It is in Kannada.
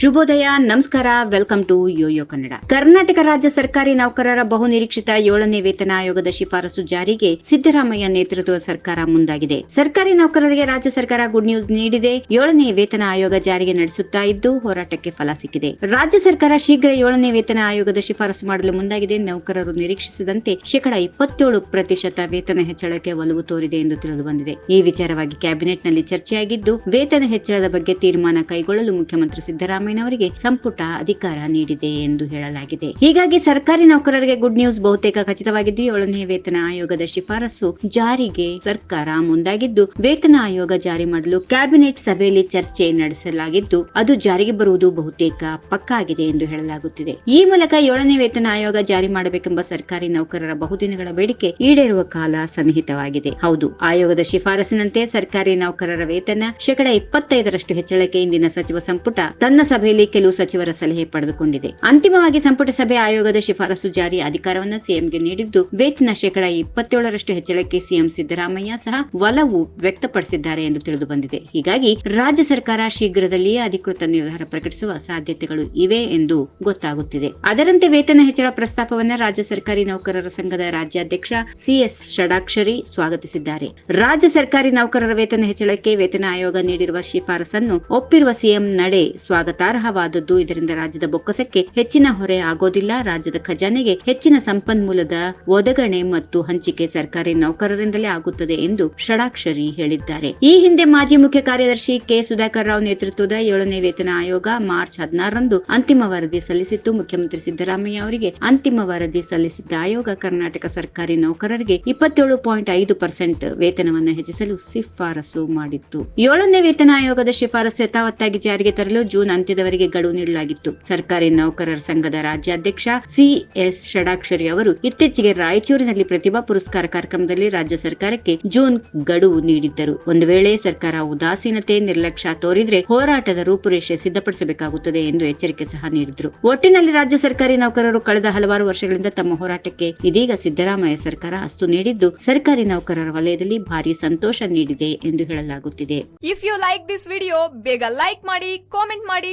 ಶುಭೋದಯ, ನಮಸ್ಕಾರ, welcome to Yoyo Kannada. Karnataka ರಾಜ್ಯ ಸರ್ಕಾರಿ ನೌಕರರ ಬಹುನಿರೀಕ್ಷಿತ ಏಳನೇ ವೇತನ ಆಯೋಗದ ಶಿಫಾರಸು ಜಾರಿಗೆ ಸಿದ್ದರಾಮಯ್ಯ ನೇತೃತ್ವದ ಸರ್ಕಾರ ಮುಂದಾಗಿದೆ. ಸರ್ಕಾರಿ ನೌಕರರಿಗೆ ರಾಜ್ಯ ಸರ್ಕಾರ ಗುಡ್ ನ್ಯೂಸ್ ನೀಡಿದೆ. ಏಳನೇ ವೇತನ ಆಯೋಗ ಜಾರಿಗೆ ನಡೆಸುತ್ತಾ ಇದ್ದು ಹೋರಾಟಕ್ಕೆ ಫಲ ಸಿಕ್ಕಿದೆ. ರಾಜ್ಯ ಸರ್ಕಾರ ಶೀಘ್ರ ಏಳನೇ ವೇತನ ಆಯೋಗದ ಶಿಫಾರಸು ಮಾಡಲು ಮುಂದಾಗಿದೆ. ನೌಕರರು ನಿರೀಕ್ಷಿಸಿದಂತೆ ಶೇಕಡ ಇಪ್ಪತ್ತೇಳು ಪ್ರತಿಶತ ವೇತನ ಹೆಚ್ಚಳಕ್ಕೆ ಒಲವು ತೋರಿದೆ ಎಂದು ತಿಳಿದು ಬಂದಿದೆ. ಈ ವಿಚಾರವಾಗಿ ಕ್ಯಾಬಿನೆಟ್ನಲ್ಲಿ ಚರ್ಚೆಯಾಗಿದ್ದು, ವೇತನ ಹೆಚ್ಚಳದ ಬಗ್ಗೆ ತೀರ್ಮಾನ ಕೈಗೊಳ್ಳಲು ಮುಖ್ಯಮಂತ್ರಿ ಸಿದ್ದರಾಮಯ್ಯನವರಿಗೆ ಸಂಪುಟ ಅಧಿಕಾರ ನೀಡಿದೆ ಎಂದು ಹೇಳಲಾಗಿದೆ. ಹೀಗಾಗಿ ಸರ್ಕಾರಿ ನೌಕರರಿಗೆ ಗುಡ್ ನ್ಯೂಸ್ ಬಹುತೇಕ ಖಚಿತವಾಗಿದ್ದು, ಏಳನೇ ವೇತನ ಆಯೋಗದ ಶಿಫಾರಸು ಜಾರಿಗೆ ಸರ್ಕಾರ ಮುಂದಾಗಿದ್ದು, ವೇತನ ಆಯೋಗ ಜಾರಿ ಮಾಡಲು ಕ್ಯಾಬಿನೆಟ್ ಸಭೆಯಲ್ಲಿ ಚರ್ಚೆ ನಡೆಸಲಾಗಿದ್ದು, ಅದು ಜಾರಿಗೆ ಬರುವುದು ಬಹುತೇಕ ಪಕ್ಕಾಗಿದೆ ಎಂದು ಹೇಳಲಾಗುತ್ತಿದೆ. ಈ ಮೂಲಕ ಏಳನೇ ವೇತನ ಆಯೋಗ ಜಾರಿ ಮಾಡಬೇಕೆಂಬ ಸರ್ಕಾರಿ ನೌಕರರ ಬಹುದಿನಗಳ ಬೇಡಿಕೆ ಈಡೇರುವ ಕಾಲ ಸನ್ನಿಹಿತವಾಗಿದೆ. ಹೌದು, ಆಯೋಗದ ಶಿಫಾರಸಿನಂತೆ ಸರ್ಕಾರಿ ನೌಕರರ ವೇತನ ಶೇಕಡಾ ಇಪ್ಪತ್ತೈದರಷ್ಟು ಹೆಚ್ಚಳಕ್ಕೆ ಇಂದಿನ ಸಚಿವ ಸಂಪುಟ ತನ್ನ ಸಭೆಯಲ್ಲಿ ಕೆಲವು ಸಚಿವರ ಸಲಹೆ ಪಡೆದುಕೊಂಡಿದೆ. ಅಂತಿಮವಾಗಿ ಸಂಪುಟ ಸಭೆ ಆಯೋಗದ ಶಿಫಾರಸು ಜಾರಿ ಅಧಿಕಾರವನ್ನ ಸಿಎಂಗೆ ನೀಡಿದ್ದು, ವೇತನ ಶೇಕಡ ಇಪ್ಪತ್ತೇಳರಷ್ಟು ಹೆಚ್ಚಳಕ್ಕೆ ಸಿಎಂ ಸಿದ್ದರಾಮಯ್ಯ ಸಹ ಒಲವು ವ್ಯಕ್ತಪಡಿಸಿದ್ದಾರೆ ಎಂದು ತಿಳಿದು ಬಂದಿದೆ ಹೀಗಾಗಿ ರಾಜ್ಯ ಸರ್ಕಾರ ಶೀಘ್ರದಲ್ಲಿಯೇ ಅಧಿಕೃತ ನಿರ್ಧಾರ ಪ್ರಕಟಿಸುವ ಸಾಧ್ಯತೆಗಳು ಇವೆ ಎಂದು ಗೊತ್ತಾಗುತ್ತಿದೆ. ಅದರಂತೆ ವೇತನ ಹೆಚ್ಚಳ ಪ್ರಸ್ತಾಪವನ್ನ ರಾಜ್ಯ ಸರ್ಕಾರಿ ನೌಕರರ ಸಂಘದ ರಾಜ್ಯಾಧ್ಯಕ್ಷ ಸಿಎಸ್ ಷಡಾಕ್ಷರಿ ಸ್ವಾಗತಿಸಿದ್ದಾರೆ. ರಾಜ್ಯ ಸರ್ಕಾರಿ ನೌಕರರ ವೇತನ ಹೆಚ್ಚಳಕ್ಕೆ ವೇತನ ಆಯೋಗ ನೀಡಿರುವ ಶಿಫಾರಸನ್ನು ಒಪ್ಪಿರುವ ಸಿಎಂ ನಡೆ ಸ್ವಾಗತಾರ್ಹವಾದದ್ದು ಇದರಿಂದ ರಾಜ್ಯದ ಬೊಕ್ಕಸಕ್ಕೆ ಹೆಚ್ಚಿನ ಹೊರೆ ಆಗೋದಿಲ್ಲ. ರಾಜ್ಯದ ಖಜಾನೆಗೆ ಹೆಚ್ಚಿನ ಸಂಪನ್ಮೂಲದ ಒದಗಣೆ ಮತ್ತು ಹಂಚಿಕೆ ಸರ್ಕಾರಿ ನೌಕರರಿಂದಲೇ ಆಗುತ್ತದೆ ಎಂದು ಷಡಾಕ್ಷರಿ ಹೇಳಿದ್ದಾರೆ. ಈ ಹಿಂದೆ ಮಾಜಿ ಮುಖ್ಯ ಕಾರ್ಯದರ್ಶಿ ಕೆ. ಸುಧಾಕರ್ ರಾವ್ ನೇತೃತ್ವದ ಏಳನೇ ವೇತನ ಆಯೋಗ ಮಾರ್ಚ್ ಹದಿನಾರರಂದು ಅಂತಿಮ ವರದಿ ಸಲ್ಲಿಸಿತ್ತು. ಮುಖ್ಯಮಂತ್ರಿ ಸಿದ್ದರಾಮಯ್ಯ ಅವರಿಗೆ ಅಂತಿಮ ವರದಿ ಸಲ್ಲಿಸಿದ್ದ ಆಯೋಗ ಕರ್ನಾಟಕ ಸರ್ಕಾರಿ ನೌಕರರಿಗೆ ಇಪ್ಪತ್ತೇಳು ಪಾಯಿಂಟ್ ಐದು ಪರ್ಸೆಂಟ್ ವೇತನವನ್ನು ಹೆಚ್ಚಿಸಲು ಶಿಫಾರಸು ಮಾಡಿತ್ತು. ಏಳನೇ ವೇತನ ಆಯೋಗದ ಶಿಫಾರಸು ಯಥಾವತ್ತಾಗಿ ಜಾರಿಗೆ ತರಲು ಜೂನ್ ಅಂತ್ಯದವರೆಗೆ ಗಡುವು ನೀಡಲಾಗಿತ್ತು. ಸರ್ಕಾರಿ ನೌಕರರ ಸಂಘದ ರಾಜ್ಯಾಧ್ಯಕ್ಷ ಸಿಎಸ್ ಷಡಾಕ್ಷರಿ ಅವರು ಇತ್ತೀಚೆಗೆ ರಾಯಚೂರಿನಲ್ಲಿ ಪ್ರತಿಭಾ ಪುರಸ್ಕಾರ ಕಾರ್ಯಕ್ರಮದಲ್ಲಿ ರಾಜ್ಯ ಸರ್ಕಾರಕ್ಕೆ ಜೂನ್ ಗಡುವು ನೀಡಿದ್ದರು. ಒಂದು ವೇಳೆ ಸರ್ಕಾರ ಉದಾಸೀನತೆ, ನಿರ್ಲಕ್ಷ್ಯ ತೋರಿದ್ರೆ ಹೋರಾಟದ ರೂಪುರೇಷೆ ಸಿದ್ಧಪಡಿಸಬೇಕಾಗುತ್ತದೆ ಎಂದು ಎಚ್ಚರಿಕೆ ಸಹ ನೀಡಿದ್ರು. ಒಟ್ಟಿನಲ್ಲಿ ರಾಜ್ಯ ಸರ್ಕಾರಿ ನೌಕರರು ಕಳೆದ ಹಲವಾರು ವರ್ಷಗಳಿಂದ ತಮ್ಮ ಹೋರಾಟಕ್ಕೆ ಇದೀಗ ಸಿದ್ದರಾಮಯ್ಯ ಸರ್ಕಾರ ಅಸ್ತು ನೀಡಿದ್ದು, ಸರ್ಕಾರಿ ನೌಕರರ ವಲಯದಲ್ಲಿ ಭಾರಿ ಸಂತೋಷ ನೀಡಿದೆ ಎಂದು ಹೇಳಲಾಗುತ್ತಿದೆ. If you like this video ಬೇಗ ಲೈಕ್ ಮಾಡಿ ಕಾಮೆಂಟ್ ಮಾಡಿ